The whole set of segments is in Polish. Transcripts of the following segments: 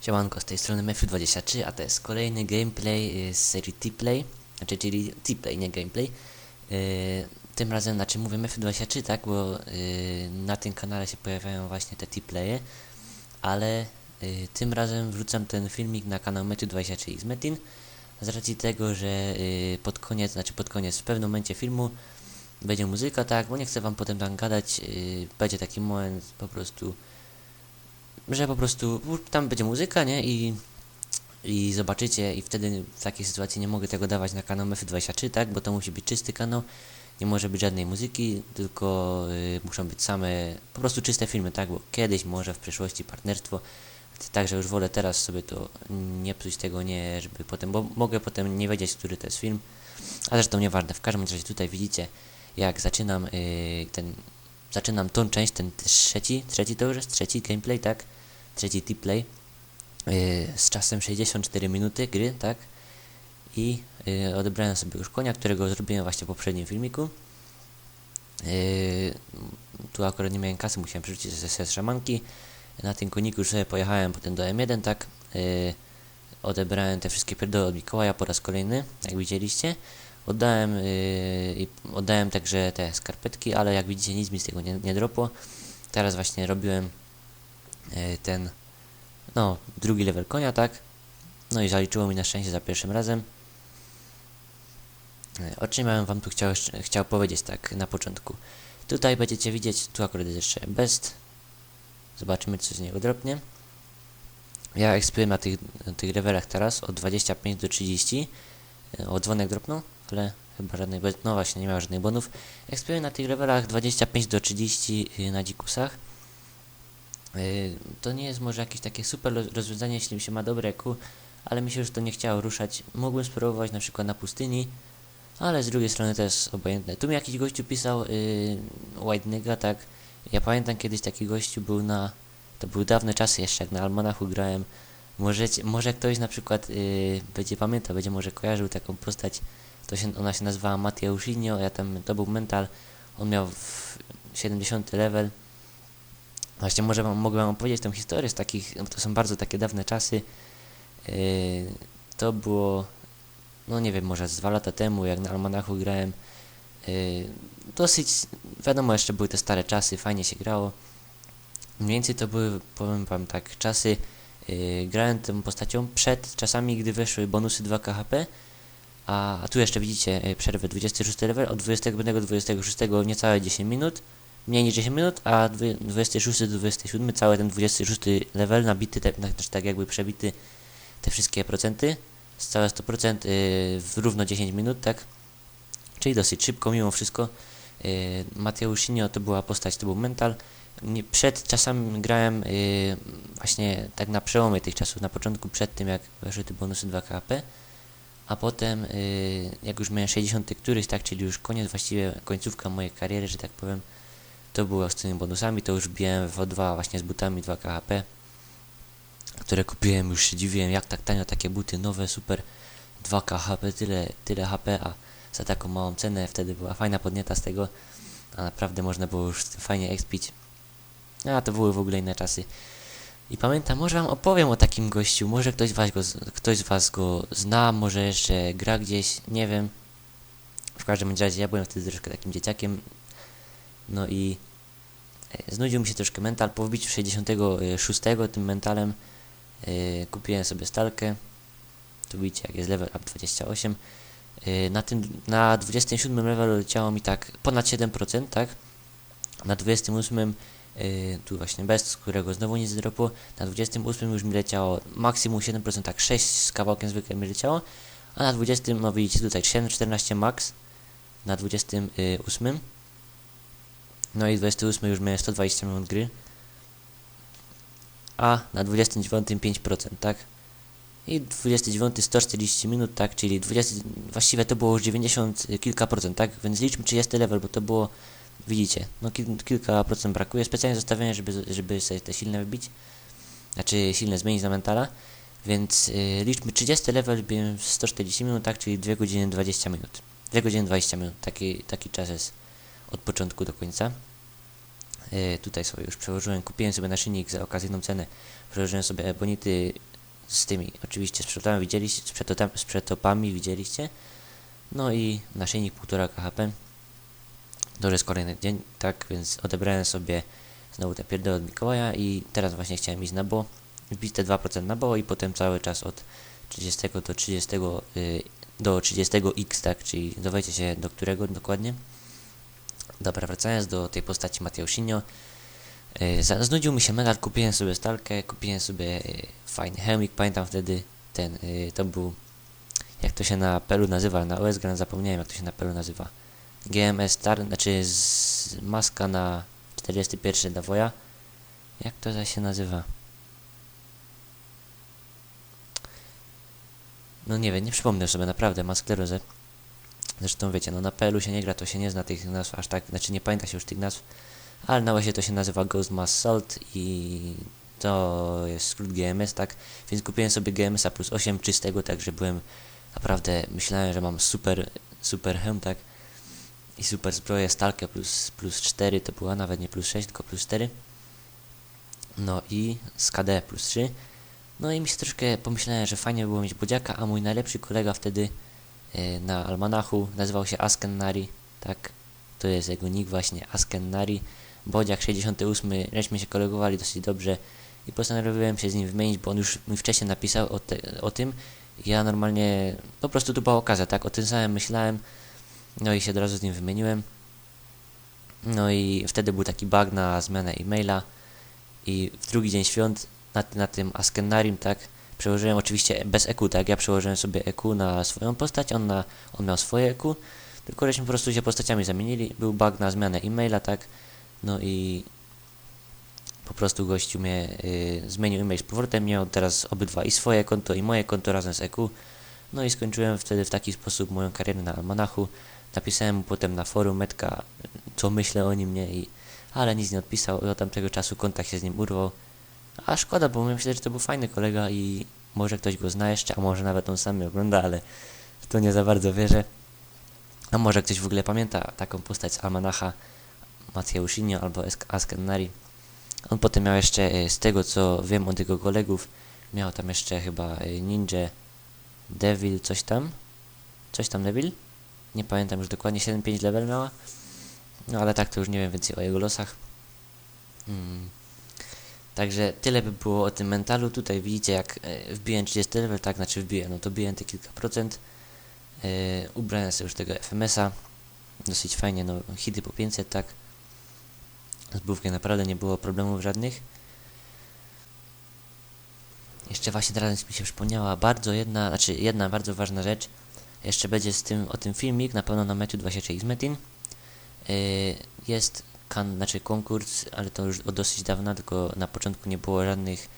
Siemanko, z tej strony Mefy23, a to jest kolejny gameplay y, z serii T-Play, znaczy czyli T-Play, nie gameplay. Y, Tym razem, znaczy mówię Mefy23, tak, bo y, na tym kanale się pojawiają właśnie te T-Playe, ale y, tym razem wrzucam ten filmik na kanał Mety23 Metin z racji tego, że y, pod koniec, znaczy pod koniec, w pewnym momencie filmu będzie muzyka, tak, bo nie chcę wam potem tam gadać, y, będzie taki moment po prostu że po prostu tam będzie muzyka, nie? I, i zobaczycie, i wtedy w takiej sytuacji nie mogę tego dawać na kanał Mefy23, tak? Bo to musi być czysty kanał, nie może być żadnej muzyki, tylko y, muszą być same, po prostu czyste filmy, tak? Bo kiedyś, może w przyszłości partnerstwo, także już wolę teraz sobie to nie psuć tego, nie, żeby potem, bo mogę potem nie wiedzieć, który to jest film, a zresztą nieważne, w każdym razie tutaj widzicie, jak zaczynam y, ten zaczynam tą część, ten trzeci, trzeci to już jest trzeci gameplay, tak? Trzeci T-play yy, z czasem 64 minuty gry, tak? I yy, odebrałem sobie już konia, którego zrobiłem właśnie w poprzednim filmiku. Yy, tu akurat nie miałem kasy, musiałem przerzucić ze, ze szamanki. Na tym koniku już sobie pojechałem potem do M1, tak? Yy, odebrałem te wszystkie pierdoły od Mikołaja po raz kolejny, jak widzieliście. Oddałem, yy, oddałem także te skarpetki, ale jak widzicie nic mi z tego nie, nie dropło. Teraz właśnie robiłem yy, ten, no, drugi level konia, tak? No i zaliczyło mi na szczęście za pierwszym razem. Yy, o czym ja wam tu chciał, chciał powiedzieć tak na początku. Tutaj będziecie widzieć, tu akurat jest jeszcze best. Zobaczymy co z niego dropnie. Ja ekspiłem na tych, tych levelach teraz od 25 do 30. Yy, O dzwonek dropnął, ale chyba no właśnie, nie miał żadnych bonów. Ekspiłem na tych levelach 25 do 30 yy, na dzikusach. Yy, To nie jest może jakieś takie super roz- rozwiązanie, jeśli się ma dobre EQ, ale mi się już to nie chciało ruszać. Mogłem spróbować na przykład na pustyni, ale z drugiej strony to jest obojętne. Tu mi jakiś gościu pisał yy, White Nigga, tak. Ja pamiętam kiedyś taki gościu był na... To były dawne czasy jeszcze, jak na Almanachu grałem. Możecie, może ktoś na przykład yy, będzie pamiętał, będzie może kojarzył taką postać. To się, ona się nazywała Mateusinho, ja tam, to był mental. On miał w 70 level. Właśnie może wam, mogę wam opowiedzieć tę historię z takich, no to są bardzo takie dawne czasy. Yy, to było, no nie wiem, może z dwa lata temu, jak na Almanachu grałem. Yy, dosyć, wiadomo, jeszcze były te stare czasy, fajnie się grało. Mniej więcej to były, powiem wam tak, czasy, yy, grałem tą postacią przed czasami, gdy weszły bonusy 2 KHP, a, tu jeszcze widzicie yy, przerwę 26 level, od 25 do 26 niecałe 10 minut, mniej niż 10 minut, a dwie- 26 do 27 cały ten 26 level nabity, te, znaczy tak jakby przebity te wszystkie procenty, z całe 100% yy, w równo 10 minut, tak? Czyli dosyć szybko mimo wszystko. Yy, Mateusinho to była postać, to był mental. Przed czasami grałem yy, właśnie tak na przełomie tych czasów, na początku przed tym jak weszły te bonusy 2 KP, a potem yy, jak już miałem 60 któryś, tak, czyli już koniec, właściwie końcówka mojej kariery, że tak powiem, to było z tymi bonusami, to już biłem w O2 właśnie z butami 2 KHP, które kupiłem, już się dziwiłem, jak tak tanio takie buty nowe, super 2 KHP, tyle, tyle HP, a za taką małą cenę wtedy była fajna podnieta z tego, a naprawdę można było już fajnie expić. A to były w ogóle inne czasy. I pamiętam, może wam opowiem o takim gościu, może ktoś, was go, ktoś z was go zna, może jeszcze gra gdzieś, nie wiem. W każdym razie ja byłem wtedy troszkę takim dzieciakiem, no i e, znudził mi się troszkę mental, po wbiciu 66 tym mentalem e, kupiłem sobie stalkę, tu widzicie jak jest level up 28, Yy, na tym, na 27 levelu leciało mi tak ponad 7%, tak? Na 28 yy, tu właśnie best, z którego znowu nic dropło, na 28 już mi leciało maksimum 7%, tak 6 z kawałkiem zwykle mi leciało, a na 20, no widzicie tutaj 7,14 max, na 28, no i 28 już miałem 120 minut gry, a na 29 5%, tak? I 29 140 minut, tak, czyli 20, właściwie to było już 90 kilka procent, tak, więc liczmy 30 level, bo to było, widzicie, no kil, kilka procent brakuje, specjalnie zostawione, żeby, żeby sobie te silne wybić, znaczy silne zmienić na mentala, więc y, liczmy 30 level, w 140 minut, tak, czyli 2 godziny 20 minut, 2 godziny 20 minut, taki, taki czas jest od początku do końca. Y, tutaj sobie już przełożyłem, kupiłem sobie naszyjnik za okazyjną cenę, przełożyłem sobie bonity z tymi, oczywiście z przetopami widzieliście, z, przetopami, z przetopami widzieliście. No i naszyjnik 1,5 KHP. To jest kolejny dzień, tak, więc odebrałem sobie znowu te pierdoły od Mikołaja i teraz właśnie chciałem iść na bo, wbić te 2% na bo i potem cały czas od 30 do 30 y, do 30x, tak, czyli dowiecie się do którego dokładnie. Dobra, wracając do tej postaci Mateusinho. Yy, za- znudził mi się medal, kupiłem sobie stalkę, kupiłem sobie yy, fajny hełmik, pamiętam wtedy ten, to był, jak to się na pelu nazywa, na OS Grand zapomniałem jak to się na pelu nazywa. GMS Star, znaczy z maska na 41 Davoya. Jak to za się nazywa? No nie wiem, nie przypomnę sobie, naprawdę, ma sklerozę. Zresztą wiecie, no na PL-u się nie gra, to się nie zna tych nazw aż tak, znaczy nie pamięta się już tych nazw, ale na łazie to się nazywa Ghost Mass Salt i to jest skrót GMS, tak? Więc kupiłem sobie GMS-a plus 8 czystego, także byłem naprawdę, myślałem, że mam super, super hełm, tak? I super zbroję, stalkę plus, plus 4, to była nawet nie plus 6, tylko plus 4. No i z KD plus 3. No i mi się troszkę pomyślałem, że fajnie by było mieć bodziaka, a mój najlepszy kolega wtedy e, na almanachu nazywał się Asken Nari, tak, to jest jego nick właśnie, Asken Nari, Bodziak 68, żeśmy się kolegowali dosyć dobrze i postanowiłem się z nim wymienić, bo on już mi wcześniej napisał o, te, o tym, ja normalnie, po prostu tu była okazja, tak, o tym samym myślałem, no i się od razu z nim wymieniłem, no i wtedy był taki bug na zmianę e-maila i w drugi dzień świąt na, na tym Askenarim, tak, przełożyłem oczywiście bez EQ, tak, ja przełożyłem sobie EQ na swoją postać, on, na, on miał swoje EQ, tylko żeśmy po prostu się postaciami zamienili, był bug na zmianę e-maila, tak, no i po prostu gościu mnie y, zmienił e-mail z powrotem, miał teraz obydwa i swoje konto i moje konto razem z EQ, no i skończyłem wtedy w taki sposób moją karierę na Almanachu, napisałem mu potem na forum Metka, co myślę o nim, nie, i, ale nic nie odpisał, od tamtego czasu kontakt się z nim urwał, a szkoda, bo myślę, że to był fajny kolega i może ktoś go zna jeszcze, a może nawet on sam mnie ogląda, ale w to nie za bardzo wierzę. A może ktoś w ogóle pamięta taką postać z Almanacha, Mateusinho albo Askenari. On potem miał jeszcze, e, z tego co wiem od jego kolegów, miał tam jeszcze chyba e, Ninja Devil, coś tam. Coś tam Devil? Nie pamiętam już dokładnie, 7-5 level miała. No ale tak to już nie wiem więcej o jego losach. Mm. Także tyle by było o tym mentalu. Tutaj widzicie jak e, wbiłem 30 level, tak, znaczy wbiłem, no to biłem te kilka procent. E, ubrałem sobie już tego FMS-a. Dosyć fajnie, no hity po 500, tak. Z naprawdę nie było problemów żadnych. Jeszcze właśnie teraz mi się przypomniała bardzo jedna, znaczy jedna bardzo ważna rzecz. Jeszcze będzie z tym, o tym filmik, na pewno na Metu 23 Metin. Yy, jest kan, znaczy konkurs, ale to już od dosyć dawna, tylko na początku nie było żadnych,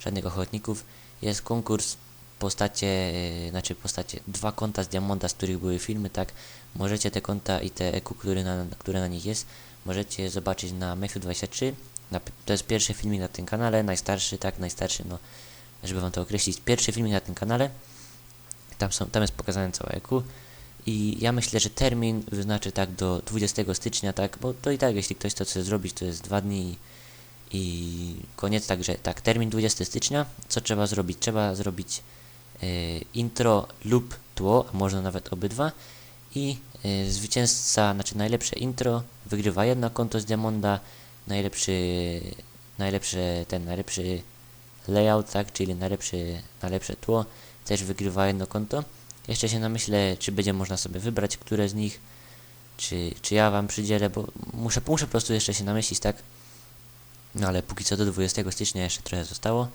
żadnych ochotników. Jest konkurs postacie, yy, znaczy postacie, dwa konta z Diamonda, z których były filmy, tak. Możecie te konta i te EQ, które na, które na nich jest, możecie zobaczyć na Mefiu23. Na, to jest pierwszy filmik na tym kanale, najstarszy, tak, najstarszy, no, żeby wam to określić. Pierwszy filmik na tym kanale. Tam, są, tam jest pokazane całe EQ. I ja myślę, że termin wyznaczy tak do 20 stycznia, tak, bo to i tak, jeśli ktoś to chce zrobić, to jest dwa dni i, koniec, także tak, termin 20 stycznia. Co trzeba zrobić? Trzeba zrobić e, intro lub tło, a można nawet obydwa. I e, zwycięzca, znaczy najlepsze intro wygrywa jedno konto z Diamonda, najlepszy, najlepszy, ten najlepszy layout, tak, czyli najlepszy, najlepsze tło też wygrywa jedno konto. Jeszcze się namyślę, czy będzie można sobie wybrać, które z nich, czy, czy ja wam przydzielę, bo muszę, muszę po prostu jeszcze się namyślić, tak? No ale póki co do 20 stycznia jeszcze trochę zostało.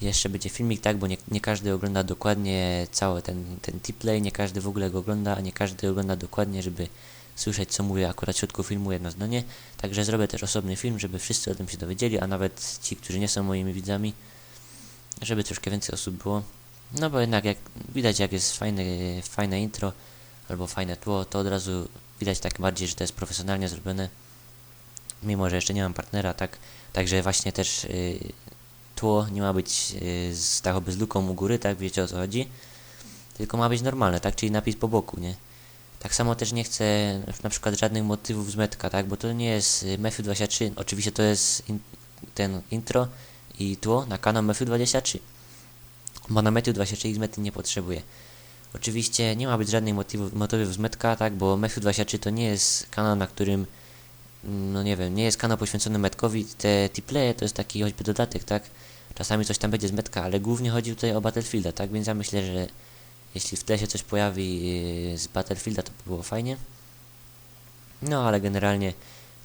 Jeszcze będzie filmik, tak, bo nie, nie każdy ogląda dokładnie cały ten, ten play, nie każdy w ogóle go ogląda, a nie każdy ogląda dokładnie, żeby słyszeć, co mówię akurat w środku filmu jedno zdanie. Także zrobię też osobny film, żeby wszyscy o tym się dowiedzieli, a nawet ci, którzy nie są moimi widzami, żeby troszkę więcej osób było. No bo jednak jak widać jak jest fajne, fajne intro albo fajne tło, to od razu widać tak bardziej, że to jest profesjonalnie zrobione. Mimo, że jeszcze nie mam partnera, tak. Także właśnie też y, tło nie ma być y, z tachoby z luką u góry, tak, wiecie o co chodzi. Tylko ma być normalne, tak, czyli napis po boku, nie? Tak samo też nie chcę na przykład żadnych motywów z metka, tak, bo to nie jest y, Mefiu 23, oczywiście to jest in, ten intro i tło na kanał Mefiu 23. bo na Meteor 23X mety nie potrzebuję. Oczywiście nie ma być żadnych motywów, motywów z metka, tak, bo Meteor 23 to nie jest kanał, na którym mm, no nie wiem, nie jest kanał poświęcony metkowi, te tiplaye to jest taki choćby dodatek, tak, czasami coś tam będzie z metka, ale głównie chodzi tutaj o Battlefielda, tak, więc ja myślę, że jeśli w tle się coś pojawi yy, z Battlefielda, to by było fajnie. No, ale generalnie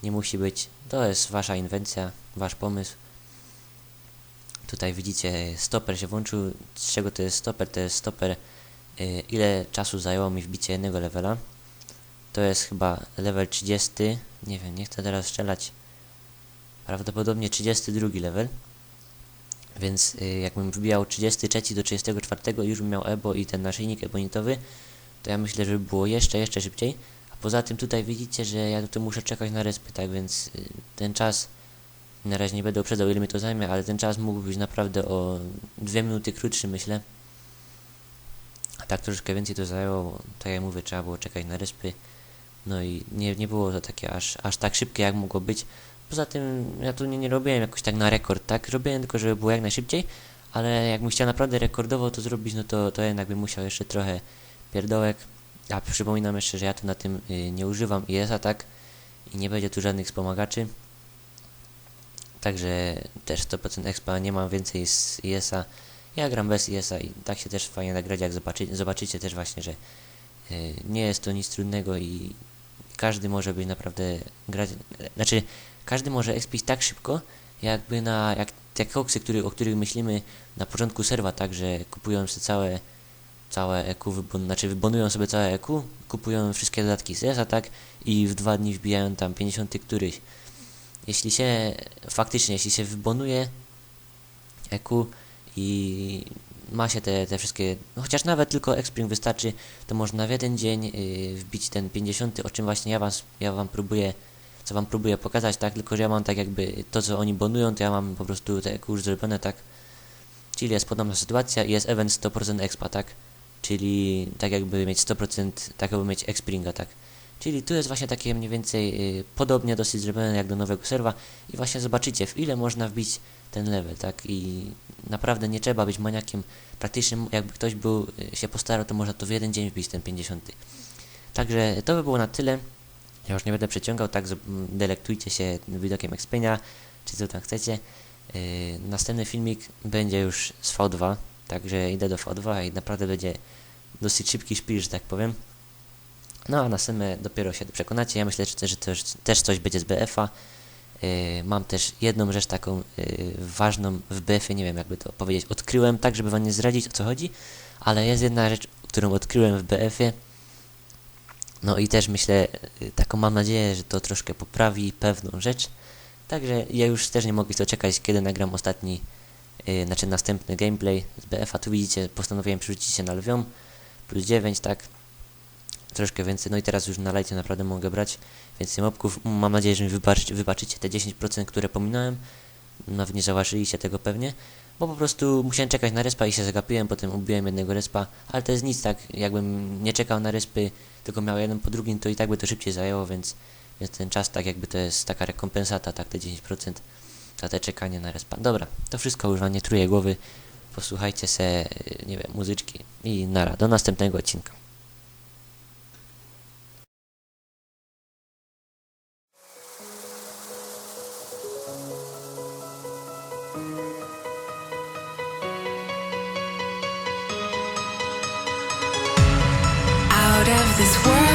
nie musi być. To jest wasza inwencja, wasz pomysł. Tutaj widzicie, stoper się włączył. Z czego to jest stoper? To jest stoper, yy, ile czasu zajęło mi wbicie jednego levela. To jest chyba level 30. Nie wiem, nie chcę teraz strzelać. Prawdopodobnie 32 level. Więc y, jakbym wbijał 33 do 34 już bym miał ebo i ten naszyjnik ebonitowy, to ja myślę, że by było jeszcze, jeszcze szybciej. A poza tym tutaj widzicie, że ja tutaj muszę czekać na respy, tak więc y, ten czas, na razie nie będę uprzedzał ile mi to zajmie, ale ten czas mógł być naprawdę o 2 minuty krótszy myślę. A tak troszkę więcej to zajęło, bo tak jak mówię, trzeba było czekać na respy. No i nie, nie było to takie aż, aż tak szybkie jak mogło być. Poza tym ja tu nie, nie robiłem jakoś tak na rekord, tak? Robiłem tylko, żeby było jak najszybciej, ale jakbym chciał naprawdę rekordowo to zrobić, no to, to jednak bym musiał jeszcze trochę pierdołek. A przypominam jeszcze, że ja tu na tym y, nie używam IS-a, tak? I nie będzie tu żadnych wspomagaczy. Także też 100% expa, nie mam więcej z IS-a. Ja gram bez IS-a i tak się też fajnie nagrać, jak zobaczy, zobaczycie też właśnie, że y, nie jest to nic trudnego i każdy może być naprawdę grać, znaczy każdy może expić tak szybko, jakby na, jak te koksy, który, o których myślimy na początku serwa, tak, że kupują sobie całe, całe EQ, znaczy wybonują sobie całe EQ, kupują wszystkie dodatki z ESA, tak, i w dwa dni wbijają tam 50 któryś. Jeśli się, faktycznie, jeśli się wybonuje EQ i ma się te, te wszystkie, no chociaż nawet tylko Xpring wystarczy, to można w jeden dzień yy, wbić ten 50, o czym właśnie ja, was, ja wam próbuję co wam próbuję pokazać, tak, tylko że ja mam tak jakby to, co oni bonują, to ja mam po prostu te już zrobione, tak, czyli jest podobna sytuacja i jest event 100% expa, tak, czyli tak jakby mieć 100%, tak jakby mieć expringa, tak, czyli tu jest właśnie takie mniej więcej y, podobnie dosyć zrobione jak do nowego serwa i właśnie zobaczycie, w ile można wbić ten level, tak, i naprawdę nie trzeba być maniakiem, praktycznie jakby ktoś był, y, się postarał, to można to w jeden dzień wbić ten 50. Także to by było na tyle. Ja już nie będę przeciągał, tak, delektujcie się widokiem Xpenia, czy co tam chcecie. Yy, następny filmik będzie już z V2, także idę do V2 i naprawdę będzie dosyć szybki szpil, że tak powiem. No a następne dopiero się przekonacie. Ja myślę, że też, też, też coś będzie z BF-a. Yy, mam też jedną rzecz taką yy, ważną w BF-ie, nie wiem jakby to powiedzieć, odkryłem, tak żeby wam nie zdradzić o co chodzi, ale jest jedna rzecz, którą odkryłem w BF-ie, no i też myślę, y, taką mam nadzieję, że to troszkę poprawi pewną rzecz. Także ja już też nie mogę doczekać, kiedy nagram ostatni, yy, znaczy następny gameplay z BF-a. Tu widzicie, postanowiłem przerzucić się na lwią, plus 9, tak. Troszkę więcej, no i teraz już na lajcie naprawdę mogę brać więcej mobków. Mam nadzieję, że mi wybaczycie, te 10%, które pominąłem. Nawet nie zauważyliście tego pewnie bo po prostu musiałem czekać na respa i się zagapiłem, potem ubiłem jednego respa, ale to jest nic tak, jakbym nie czekał na respy, tylko miał jeden po drugim, to i tak by to szybciej zajęło, więc, więc ten czas tak jakby to jest taka rekompensata, tak te 10% za te czekanie na respa. Dobra, to wszystko już wam nie truje głowy, posłuchajcie se, nie wiem, muzyczki i nara, do następnego odcinka. Out of this world,